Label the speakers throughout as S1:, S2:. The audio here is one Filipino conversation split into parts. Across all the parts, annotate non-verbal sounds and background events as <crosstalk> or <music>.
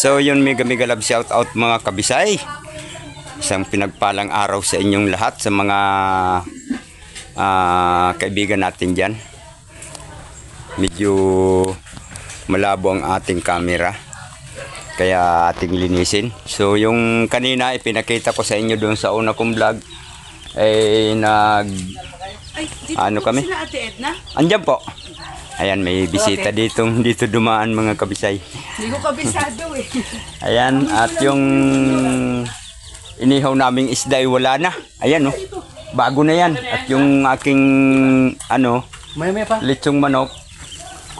S1: So yun mega mega love shout out mga kabisay. Isang pinagpalang araw sa inyong lahat sa mga ah, kaibigan natin dyan. Medyo malabo ang ating camera. Kaya ating linisin. So yung kanina ipinakita ko sa inyo doon sa una kong vlog ay nag
S2: Ay, dito
S1: Ano kami?
S2: sila Ate Edna?
S1: andyan po. Ayan, may bisita dito, dito dumaan mga kabisay.
S2: Hindi ko kabisado eh.
S1: Ayan, at yung inihaw naming isda ay wala na. Ayan, oh. Bago na yan. At yung aking, ano,
S3: May may pa.
S1: litsong manok,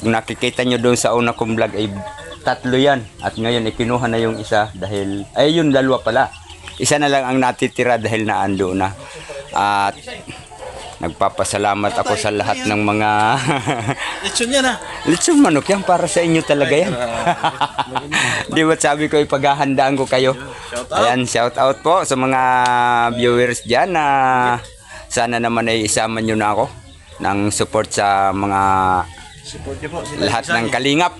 S1: kung nakikita nyo doon sa una kong vlog ay tatlo yan. At ngayon, ikinuha na yung isa dahil, ay yun, dalawa pala. Isa na lang ang natitira dahil naando na. At nagpapasalamat ako sa lahat ng mga <laughs>
S3: Lechon yan ah.
S1: Lechon manok yan para sa inyo talaga yan. <laughs> Di ba sabi ko ipaghahandaan ko kayo. Ayan, shout out po sa mga viewers dyan na sana naman ay isama nyo na ako ng support sa mga
S3: Support po.
S1: Lahat ng kalingap.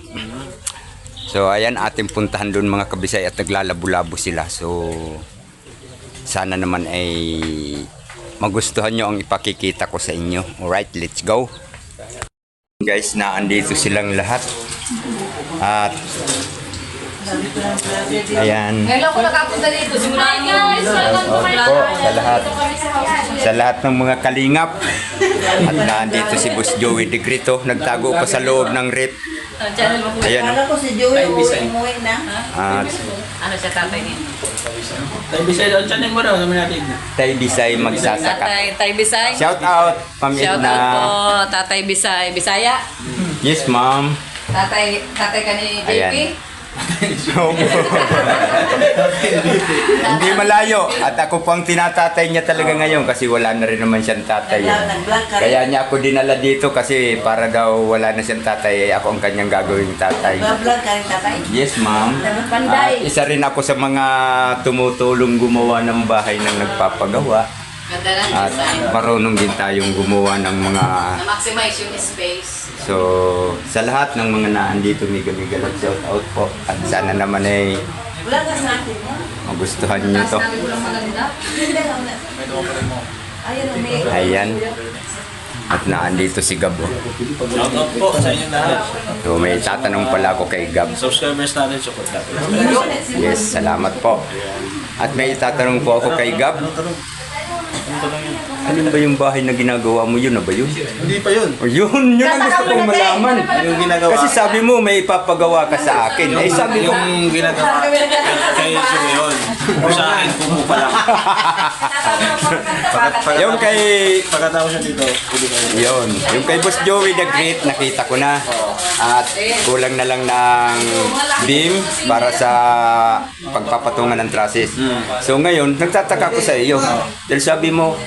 S1: So ayan, ating puntahan doon mga kabisay at naglalabo-labo sila. So sana naman ay magustuhan nyo ang ipakikita ko sa inyo. Alright, let's go. Guys, naandito silang lahat. At ayan.
S4: Ngayon ako nakapunta dito. Simula guys!
S1: po sa lahat sa lahat ng mga kalingap at nandito si Boss Joey De Grito nagtago pa sa loob ng rip ayan
S2: Akala ko si Joey umuwi na.
S1: at
S4: Ano siya tatay niya?
S3: Tayo bisay doon. Channel mo raw. Naman natin.
S1: Tay Bisay magsasaka
S4: Tatay, Tay Bisay.
S1: shout out Ma'am
S4: Shout out po, Tatay Bisay. Bisaya.
S1: yes ma'am
S4: Tatay, tatay ka ni JP.
S1: Ayan. Hindi malayo at ako pang tinatatay niya talaga ngayon kasi wala na rin naman siyang tatay kaya niya ako dinala dito kasi para daw wala na siyang tatay eh, ako ang kanyang gagawing tatay. Yes, ma'am. At isa rin ako sa mga tumutulong gumawa ng bahay ng nagpapagawa. At marunong din tayong gumawa ng mga...
S4: Na-maximize yung space.
S1: So, sa lahat ng mga naandito, miga miga lang shout out po. At sana naman ay magustuhan niyo to.
S2: May...
S1: Ayan. At naandito si Gab. oh.
S3: Shout out po sa inyong lahat.
S1: So, may tatanong pala ako kay Gab.
S3: Subscribers natin. Support natin.
S1: Yes, salamat po. At may tatanong po ako kay Gab. Ano ba yung bahay na ginagawa mo? Yun na ba yun?
S3: Hindi pa yun.
S1: O yun, yun ang gusto kong malaman.
S3: Yung ginagawa.
S1: Kasi sabi mo may ipapagawa ka sa akin. Eh sabi ko,
S3: Yung ginagawa kay Simeon. Sa akin, kumu pa lang.
S1: Yung kay
S3: Pagkatapos siya dito, pwede kayo.
S1: Yun, yung kay Boss Joey the Great nakita ko na. At kulang na lang ng beam para sa pagpapatungan ng trusses. So ngayon, nagtataka ko sa iyo. Dahil sabi mo,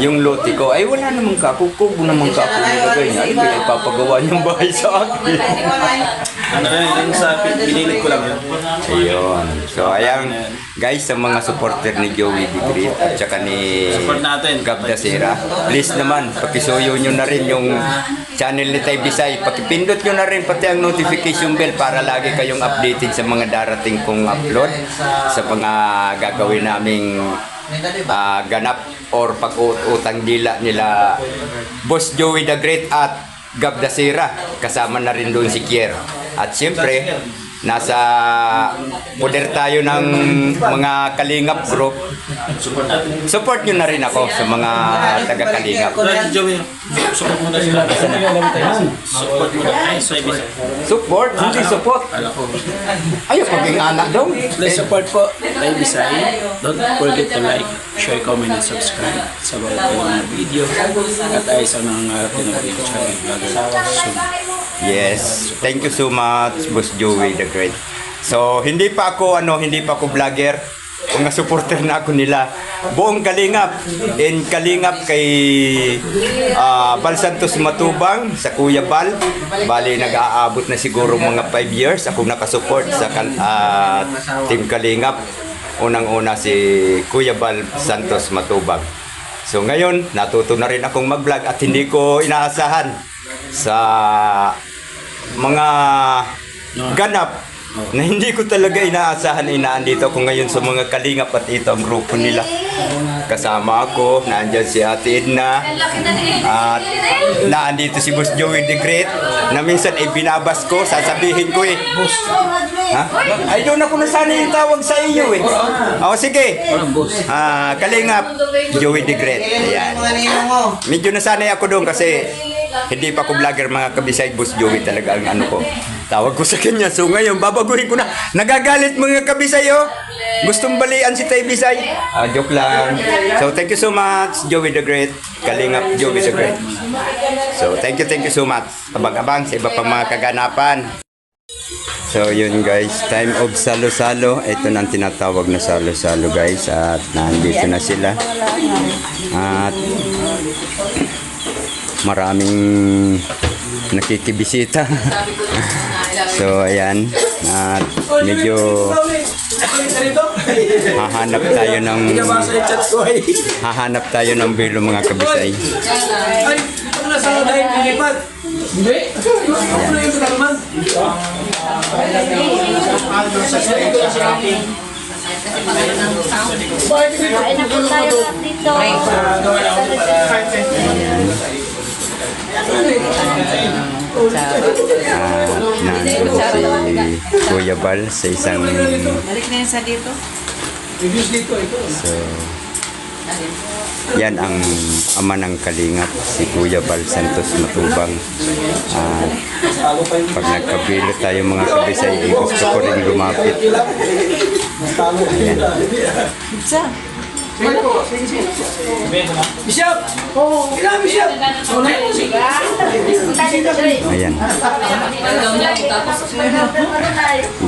S1: yung lote ko, ay wala namang kakukubo naman ka ako nilagay niya. Ano kaya ipapagawa niyang bahay sa akin?
S3: Ano rin, yung sa pinilit ko lang yun.
S1: Ayun. So, ayan, guys, sa mga supporter ni Joey the Great at saka ni
S3: Support natin.
S1: Gab Dasera, please naman, pakisuyo nyo na rin yung channel ni Tay Bisay. Pakipindot nyo na rin pati ang notification bell para lagi kayong updated sa mga darating kong upload, sa mga gagawin naming ah, ganap or pag-utang dila nila Boss Joey the Great at Gab Dasera. Kasama na rin doon si Kier. At siyempre, nasa poder tayo ng mga Kalingap group.
S3: Support
S1: nyo na rin ako sa mga taga-Kalingap.
S3: Right, Joey. Support mo na sila. Support mo na. Ay, so ibig.
S1: Support, hindi support. Ayaw paging anak daw.
S3: Please support po Live Bisay. Don't forget to like, share, comment, and subscribe sa bawat ilang video. At ay sa mga video channel vlogger soon.
S1: Yes. Thank you so much, Boss Joey the Great. So, hindi pa ako, ano, hindi pa ako vlogger. Mga supporter na ako nila. Buong Kalingap. In Kalingap kay ah, Bal Santos Matubang sa Kuya Bal. Bali, nag-aabot na siguro mga 5 years. Ako nakasupport sa ah, Team Kalingap. Unang-una si Kuya Bal Santos Matubang. So ngayon, natuto na rin akong mag-vlog at hindi ko inaasahan sa mga ganap Na hindi ko talaga inaasahan inaan dito ako ngayon sa mga kalingap at ito ang grupo nila. Kasama ako, naandyan si Ate Edna, at naandito si Boss Joey the Great na minsan ay binabas ko, sasabihin ko eh. Ha? Ay doon ako nasanay yung tawag sa iyo eh. O sige. Ah, kalingap, Joey the Great. Ayan. Medyo nasanay ako doon kasi hindi pa ako vlogger mga kabisay Boss Joey talaga ang ano ko. Tawag ko sa kanya. So ngayon, babaguhin ko na. Nagagalit mga kabisay oh. Gustong balian si Tay Bisay. Ah, joke lang. So thank you so much, Joey the Great. Kalingap, Joey the Great. So thank you, thank you so much. Abang-abang sa iba pang mga kaganapan. So yun guys, time of salo-salo. Ito na tinatawag na salo-salo guys. At nandito na sila. At maraming nakikibisita. <laughs> so ayan. At medyo hahanap tayo ng
S3: chat ko ay.
S1: hahanap tayo ng bilo mga kabisay.
S3: Ay, ito na sa dahil pilipat. Hindi. Ano na yung naman?
S1: At nandun si Kuya Bal sa isang
S2: Balik na yan sa dito.
S3: Reviews dito, ito.
S1: So, yan ang ama ng kalingap, si Kuya Bal Santos Matubang. At pag nagkabilo tayo mga kabisay, eh, gusto ko rin lumapit.
S2: Isa.
S3: Bishop! Oo. Kailangan Bishop!
S1: Ayan.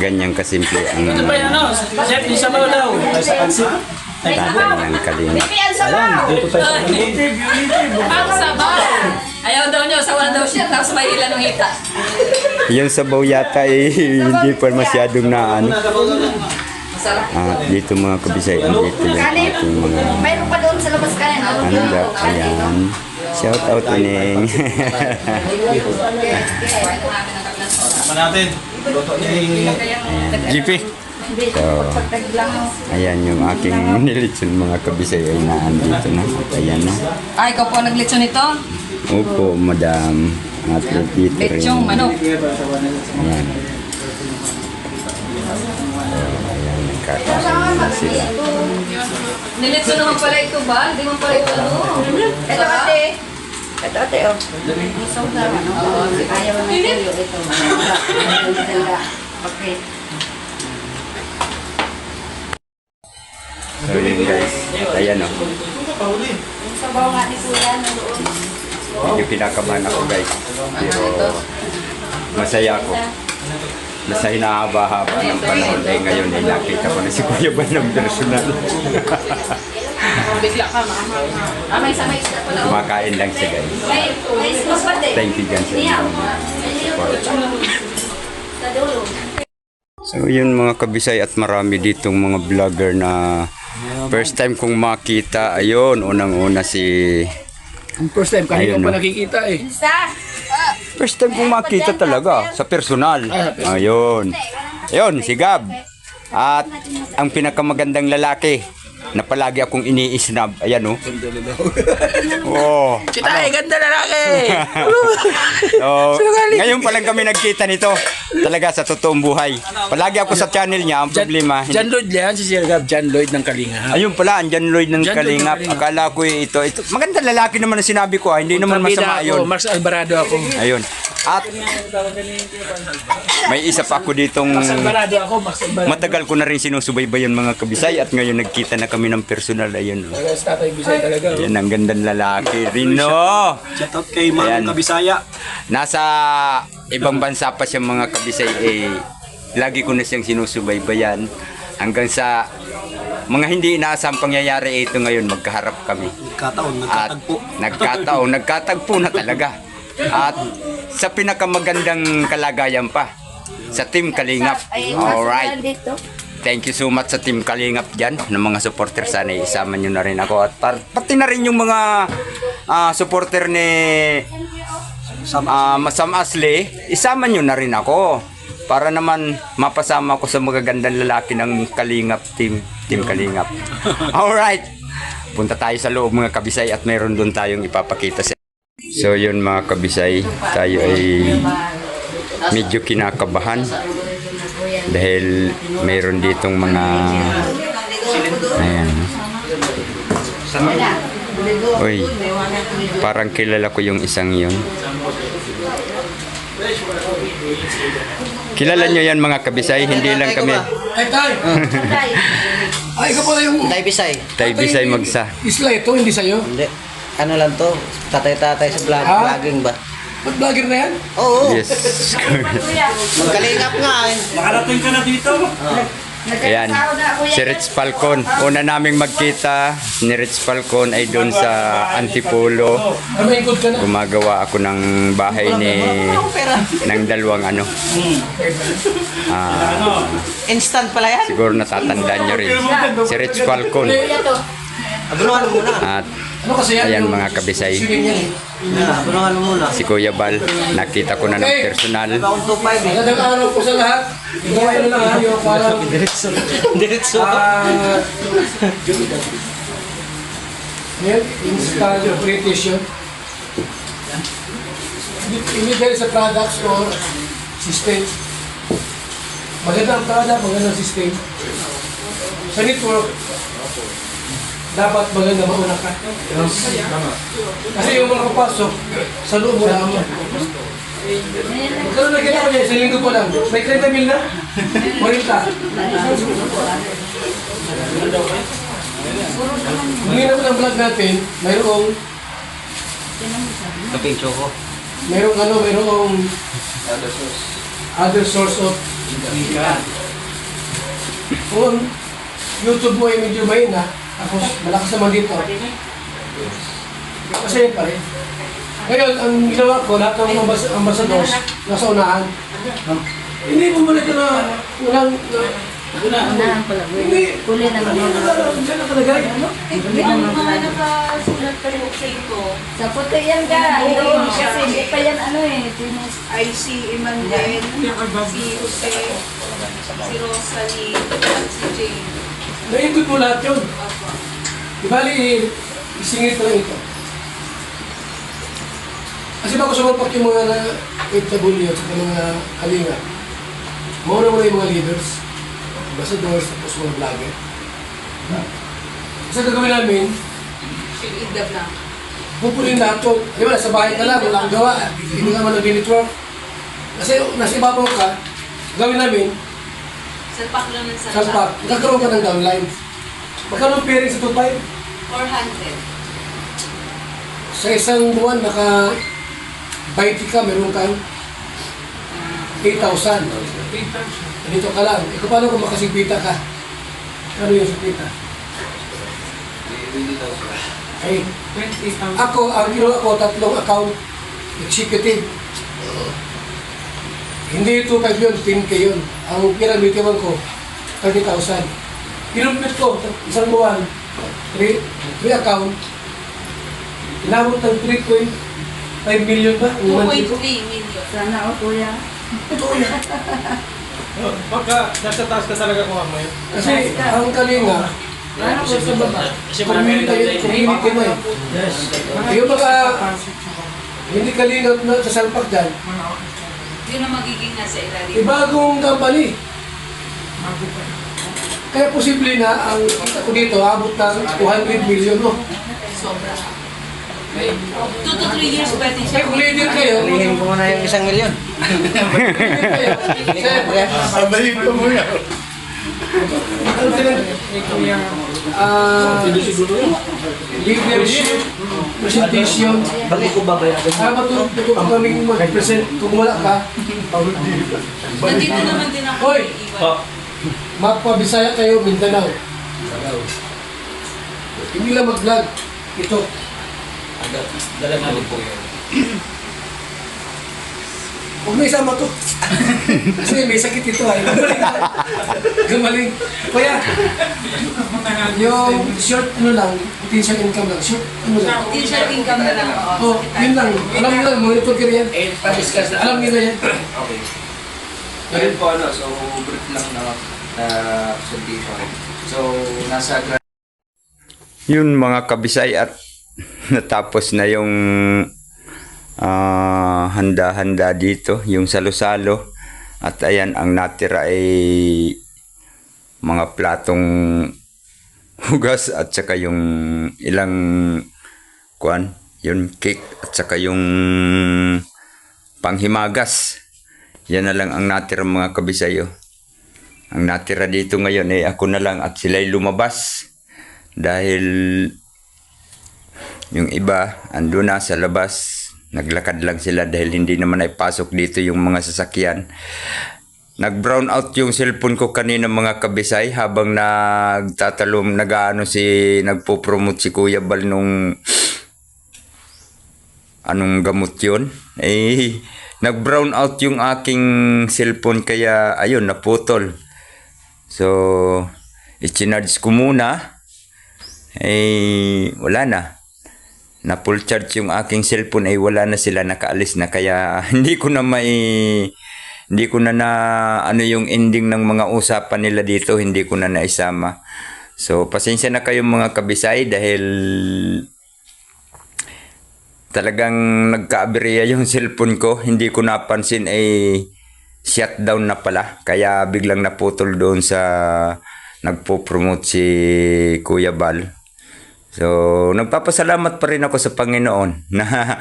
S1: Ganyan kasimple ang
S3: Ito pa yung ano, Chef, di sa mga daw. Sa.
S1: Tatay ng kalingap.
S3: Dito tayo sa
S4: Ang sabaw. Ayaw daw niyo, sawa daw siya, tapos may ilan ng hita.
S1: Yung sabaw yata eh, hindi pa masyadong na ano.
S4: Masarap.
S1: At dito mga kabisay, dito yung ating mga
S2: Mayroon pa doon sa labas kanin.
S1: handa. Ayan. Shout out Ineng.
S3: Tama natin. Luto ni...
S1: GP. So, ayan yung aking nilitson mga kabisay ay naandito na. At ayan na.
S4: Ay, ikaw po ang naglitso nito.
S1: Opo, madam. At dito rin.
S4: Lechong manok.
S1: Ayan. So, ayan, nagkakaroon na sila.
S4: Nilitso naman pala ito ba? Hindi mo pala ito ano.
S2: Ito ate. Ito ate oh. Isang na. Ayaw na tuyo ito. <laughs> Okay.
S1: So yun guys. At ayan o.
S2: Yung sabaw nga ni Kuya nandoon.
S1: Medyo pinakabahan ako guys. Pero masaya ako. Nasa hinahaba-haba ng panahon. Eh ngayon ay nakita ko na si Kuya Ban ng personal.
S4: Bigla <laughs> ka.
S1: Kumakain lang siya guys. Thank you guys sa inyong support. So yun mga kabisay at marami ditong mga vlogger na first time kong makita. Ayun, unang-una si...
S3: Ang first time, kanina
S1: Ayun,
S3: pa
S1: no?
S3: nakikita eh.
S2: Isa.
S1: First time kong makita talaga sa personal. Ayun. Ayun, si Gab. At ang pinakamagandang lalaki na palagi akong iniisnab. Ayan oh. Oh.
S3: Si Tay, ganda lalaki! <laughs>
S1: So, <laughs> ngayon pa lang kami nagkita nito. Talaga sa totoong buhay. Palagi ako sa channel niya, ang problema.
S3: John Lloyd yan, si Sir Gab, John Lloyd ng Kalinga.
S1: Ayun pala, andyan Lloyd ng
S3: John Lloyd ng
S1: Kalingap.
S3: Kalingap.
S1: Akala ko eh, ito, ito. Maganda lalaki naman ang sinabi ko ha. Hindi naman masama
S3: ako,
S1: yun.
S3: Max Alvarado ako.
S1: Ayun. At may isa pa ako ditong
S3: ako,
S1: matagal ko na rin sinusubaybayan mga kabisay at ngayon nagkita na kami ng personal. Ayun. oh.
S3: Talaga tatay Bisay talaga. oh.
S1: Ayan, ang gandang lalaki rin, no?
S3: Shoutout kay
S1: Ayan.
S3: Mang Kabisaya.
S1: Nasa ibang bansa pa siya mga kabisay eh lagi ko na siyang sinusubaybayan hanggang sa mga hindi inaasang pangyayari eh, ito ngayon magkaharap kami.
S3: Kataon,
S1: At nagkataon, nagkatagpo na talaga. At sa pinakamagandang kalagayan pa, sa Team Kalingap. Alright. Thank you so much sa Team Kalingap dyan, ng mga supporter. Sana isama nyo na rin ako. At par- pati na rin yung mga ah, supporter ni Sam, Sam Asli, isama nyo na rin ako. para naman mapasama ko sa magagandang lalaki ng Kalingap team, team Kalingap. <laughs> Alright, punta tayo sa loob mga kabisay at meron doon tayong ipapakita sa So yun mga kabisay, tayo ay medyo kinakabahan dahil mayroon ditong mga ayan. Uy, parang kilala ko yung isang yun. Kilala nyo yan mga kabisay, hindi lang kami
S5: Ay, tay! Ay, ikaw pala yung
S6: Tay bisay
S1: magsa.
S5: isla ito, hindi sa'yo.
S6: Hindi. Ano lang to? Tatay-tatay sa vlog,
S5: Ah?
S6: vlogging ba?
S5: Ba't vlogger na yan?
S6: Oo.
S1: Yes.
S6: Magkalingap nga eh.
S1: Ayan, si Rich Falcon. Una naming magkita ni Rich Falcon ay doon sa Antipolo.
S5: Ka na.
S1: Gumagawa ako ng bahay ni ng dalawang ano. Ah,
S6: Instant pala yan.
S1: siguro natatandaan nyo rin. Si Rich Falcon.
S6: Abunuhan mo muna.
S1: At
S5: Ano
S1: ayan mga kabisay.
S5: Eh.
S6: Ah, Abunuhan mo muna.
S1: Si Kuya Bal, nakita ko na ng personal.
S6: 2.5 eh.
S5: Po sa lahat. Ikaw ano lang ha, yung parang
S6: Diretso. <laughs>
S5: ah Ayan, install yun. Hindi dahil sa products or system. Magandang product, magandang system. Sa network, dapat maganda mauna ka. Kasi yung mga kapasok, sa loob mo lang. Magkano na ginawa niya, sa linggo pa lang. May 30 mil na? 40. Ngayon naman ang vlog natin, mayroong,
S6: Kaping choco.
S5: mayroong ano, mayroong other source of income. Kung YouTube mo ay medyo mahina, tapos malakas naman dito. Kasi yun pa rin. Ngayon, ang ginawa ko, lahat ng ambas ambasadors, nasa unahan. Hindi mo muna ito na unang, na,
S2: Unahan pala.
S5: hindi,
S2: Kuli na
S5: hindi
S2: naman.
S5: na dyan nakalagay.
S2: Kuli na naman. Sa puti yan ka. Kasi hindi pa yan ano eh.
S7: Ay si Emmanuel, si Jose, si Rosalie, at si Jane.
S5: Naikot mo lahat yun. Di bali, isingit lang ito. Kasi bago sumampak yung mga na OFW at saka mga kalinga, mauna muna yung mga leaders, ambassadors, tapos mga vlogger. Kasi gagawin namin,
S7: Idab lang.
S5: pupulin lahat yun. Di ba, sa bahay ka lang, wala kang gawa, hindi ka man nag-network. Kasi nasa ibabaw ka, gawin namin,
S7: Salpak lang ng salpak.
S5: salpak, kakaroon ka ng downline. Magkano ang pairing sa 2.5?
S7: 400.
S5: Sa isang buwan, naka 20 ka, meron kang 8,000. Dito ka lang. E kung paano kung makasigbita ka? Ano yung sigbita? Okay. Ako, ang ginawa ko, tatlong account executive. Hindi ito kay yun, 10k yun. Ang pinamitiwan ko, 30,000. Pinumpit ko, isang buwan, 3, 3 account, inabot ng 3.5 million ba? Ang monthly
S7: 2.3
S5: ko.
S7: million.
S2: Sana o kuya.
S5: Totoo yan.
S8: Pagka nasa taas ka talaga kung amoy.
S5: Kasi ang kalinga,
S2: Ano po sa baba?
S5: community yun, community mo eh. Yung mga hindi kalingap na sa salpak dyan,
S7: Yun ang magiging nasa ilalim.
S5: ibagong company. Kaya posible na ang kita ko dito, abot ng 200 million no?
S7: Sobra. 2 to 3 years pwede siya.
S5: Kaya kung leader kayo,
S6: Lihin ko muna yung isang milyon.
S8: Sabayin ko
S5: tinag- Ah, leadership, presentation,
S6: Bakit ko babayaran?
S5: Kaya matututo ka kaming mag-present kung wala ka.
S7: Nandito naman din ako
S5: Hoy! Magpabisaya kayo, Mindanao. Hindi lang mag-vlog. Ito.
S3: Dala natin po yun.
S5: Huwag na isama to. <laughs> Kasi may sakit ito ay. <laughs> Gumaling. Kaya, yung short ano lang, potential income lang. Short ano lang.
S7: Potential income na lang.
S5: Oh, yun lang. Alam nyo lang, monitor ka yan.
S3: Eh, pa-discuss na.
S5: Alam nyo na yan.
S3: So yun po ano, so brief lang na, na presentation. So nasa
S1: Yun mga kabisay at <laughs> natapos na yung ah, handa-handa dito, yung salo-salo. At ayan, ang natira ay mga platong <laughs> hugas at saka yung ilang kuan, yung cake at saka yung panghimagas. Yan na lang ang natira mga kabisayo. Ang natira dito ngayon ay ako na lang at sila'y lumabas. Dahil yung iba ando na sa labas. Naglakad lang sila dahil hindi naman ay pasok dito yung mga sasakyan. Nag brown out yung cellphone ko kanina mga kabisay habang nagtatalom nagaano si nagpo-promote si Kuya Bal nung anong gamot yun. Eh nag brown out yung aking cellphone kaya ayun naputol so i-charge ko muna. Eh wala na. Na full charge yung aking cellphone ay wala na sila nakaalis na. Kaya <laughs> hindi ko na may hindi ko na na ano yung ending ng mga usapan nila dito hindi ko na naisama. So pasensya na kayo mga kabisay dahil talagang nagkaaberya yung <laughs> cellphone ko. Hindi ko napansin ay shutdown na pala kaya biglang naputol doon sa nagpo-promote si Kuya Bal So, nagpapasalamat pa rin ako sa Panginoon <laughs> na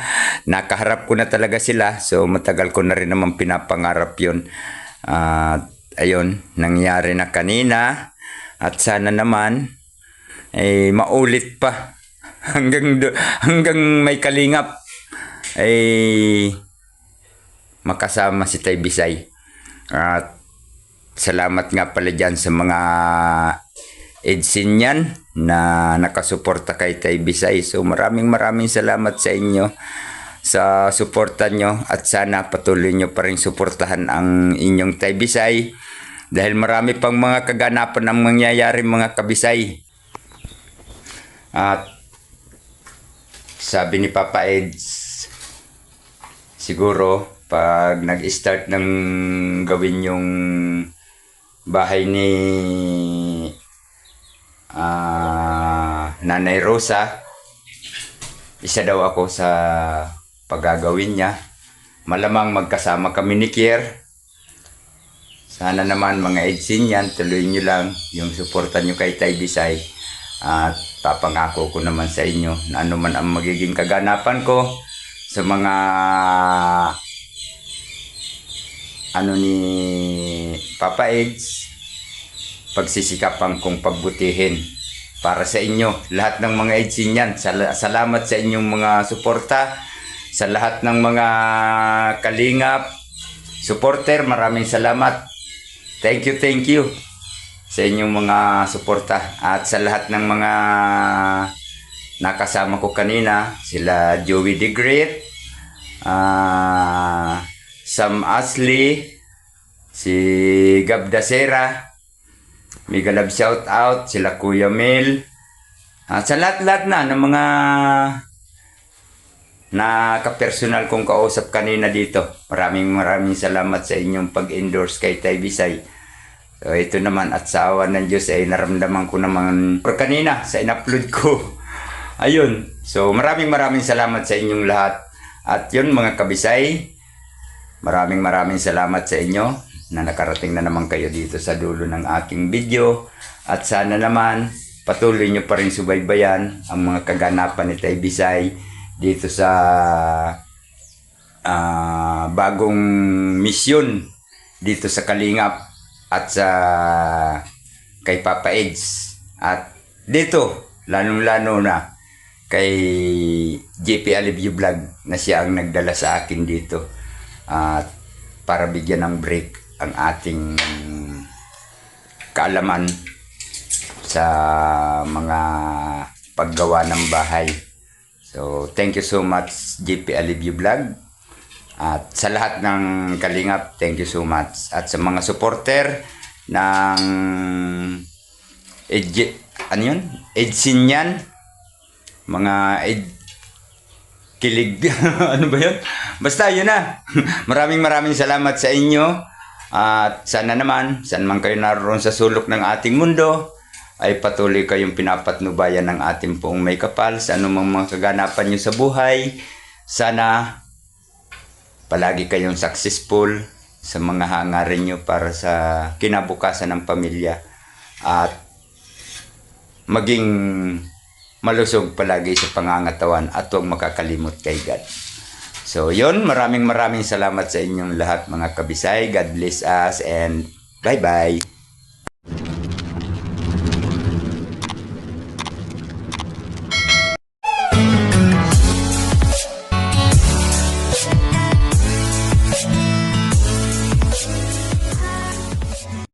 S1: nakaharap ko na talaga sila. So, matagal ko na rin naman pinapangarap yun. At ayun, nangyari na kanina. At sana naman, ay maulit pa. <laughs> Hanggang, do- hanggang may kalingap. Ay makasama si Tay Bisay. At salamat nga pala dyan sa mga Edsin na nakasuporta kay Tay Bisay. So maraming maraming salamat sa inyo sa suporta nyo at sana patuloy nyo pa rin suportahan ang inyong Tay Bisay dahil marami pang mga kaganapan ang mangyayari mga kabisay. At sabi ni Papa Eds, siguro pag nag-start ng gawin yung bahay ni ah, Nanay Rosa, isa daw ako sa paggagawin niya. Malamang magkasama kami ni Kier. Sana naman mga edsin yan, tuloy nyo lang yung suporta nyo kay Tay Bisay. At papangako ko naman sa inyo na ano man ang magiging kaganapan ko sa mga ano ni Papa Eds pagsisikapan kong pagbutihin para sa inyo. Lahat ng mga edsin yan. Sal- salamat sa inyong mga suporta. Sa lahat ng mga kalingap supporter maraming salamat. Thank you thank you sa inyong mga suporta. At sa lahat ng mga nakasama ko kanina sila Joey the Great ah Sam Ashley si Gab Dasera Mega love shout out sila Kuya Mel. At sa lahat-lahat na ng mga na kapersonal kong kausap kanina dito. Maraming maraming salamat sa inyong pag-endorse kay Tay Bisay. So ito naman at sa awa ng Diyos ay naramdaman ko naman pero kanina sa in-upload ko. <laughs> Ayun. So maraming maraming salamat sa inyong lahat. At yun mga kabisay, maraming maraming salamat sa inyo na nakarating na naman kayo dito sa dulo ng aking video. At sana naman patuloy nyo pa rin subaybayan ang mga kaganapan ni Tay Bisay dito sa ah, bagong misyon dito sa Kalingap at sa kay Papa Eds at dito lalong-lalo na kay JP Alivio Vlog na siya ang nagdala sa akin dito at para bigyan ng break ang ating kaalaman sa mga paggawa ng bahay. So, thank you so much JP Alivio Vlog. At sa lahat ng kalingap, thank you so much. At sa mga supporter ng Edge, ano yun? Edsin yan. Mga ed, kilig. <laughs> ano ba yun? Basta yun na. <laughs> maraming maraming salamat sa inyo. At sana naman, saan man kayo naroon sa sulok ng ating mundo, ay patuloy kayong pinapatnubayan ng ating poong may kapal sa anumang mga kaganapan nyo sa buhay. Sana palagi kayong successful sa mga hangarin nyo para sa kinabukasan ng pamilya. At maging malusog palagi sa pangangatawan at huwag makakalimot kay God. So, yon maraming maraming salamat sa inyong lahat mga kabisay. God bless us and bye-bye.